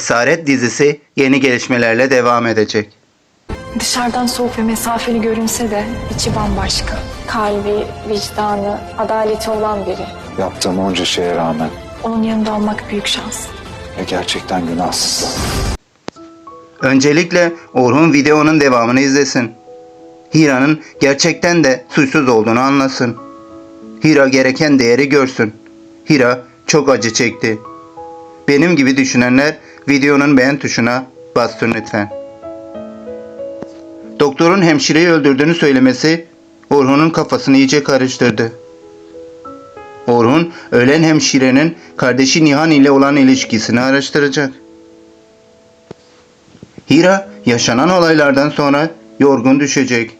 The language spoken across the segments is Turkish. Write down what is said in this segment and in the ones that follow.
Esaret dizisi yeni gelişmelerle devam edecek. Dışarıdan soğuk ve mesafeli görünse de içi bambaşka. Kalbi, vicdanı, adaleti olan biri. Yaptığım onca şeye rağmen Onun yanında olmak büyük şans. ve gerçekten günahsız. Öncelikle Orhun videonun devamını izlesin. Hira'nın gerçekten de suçsuz olduğunu anlasın. Hira gereken değeri görsün. Hira çok acı çekti. Benim gibi düşünenler videonun beğen tuşuna bassın lütfen. Doktorun hemşireyi öldürdüğünü söylemesi Orhun'un kafasını iyice karıştırdı. Orhun ölen hemşirenin kardeşi Nihan ile olan ilişkisini araştıracak. Hira yaşanan olaylardan sonra yorgun düşecek.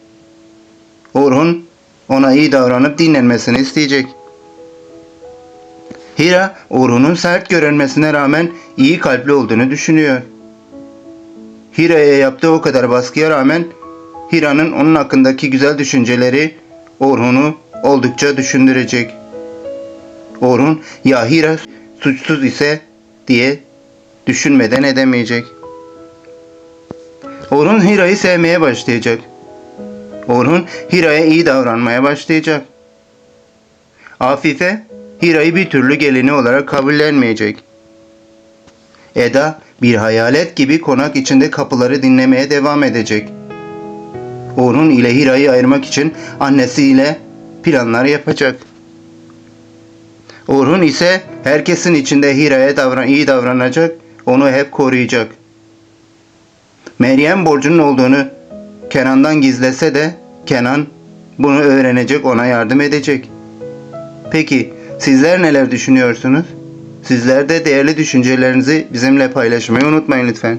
Orhun ona iyi davranıp dinlenmesini isteyecek. Hira Orhun'un sert görünmesine rağmen iyi kalpli olduğunu düşünüyor. Hira'ya yaptığı o kadar baskıya rağmen Hira'nın onun hakkındaki güzel düşünceleri Orhun'u oldukça düşündürecek. Orhun ya Hira suçsuz ise diye düşünmeden edemeyecek. Orhun Hira'yı sevmeye başlayacak. Orhun Hira'ya iyi davranmaya başlayacak. Afife Hira'yı bir türlü gelini olarak kabullenmeyecek. Eda bir hayalet gibi konak içinde kapıları dinlemeye devam edecek. Orhun ile Hira'yı ayırmak için annesiyle planlar yapacak. Orhun ise herkesin içinde Hira'ya davran iyi davranacak, onu hep koruyacak. Meryem borcunun olduğunu Kenan'dan gizlese de Kenan bunu öğrenecek ona yardım edecek. Peki sizler neler düşünüyorsunuz? Sizler de değerli düşüncelerinizi bizimle paylaşmayı unutmayın lütfen.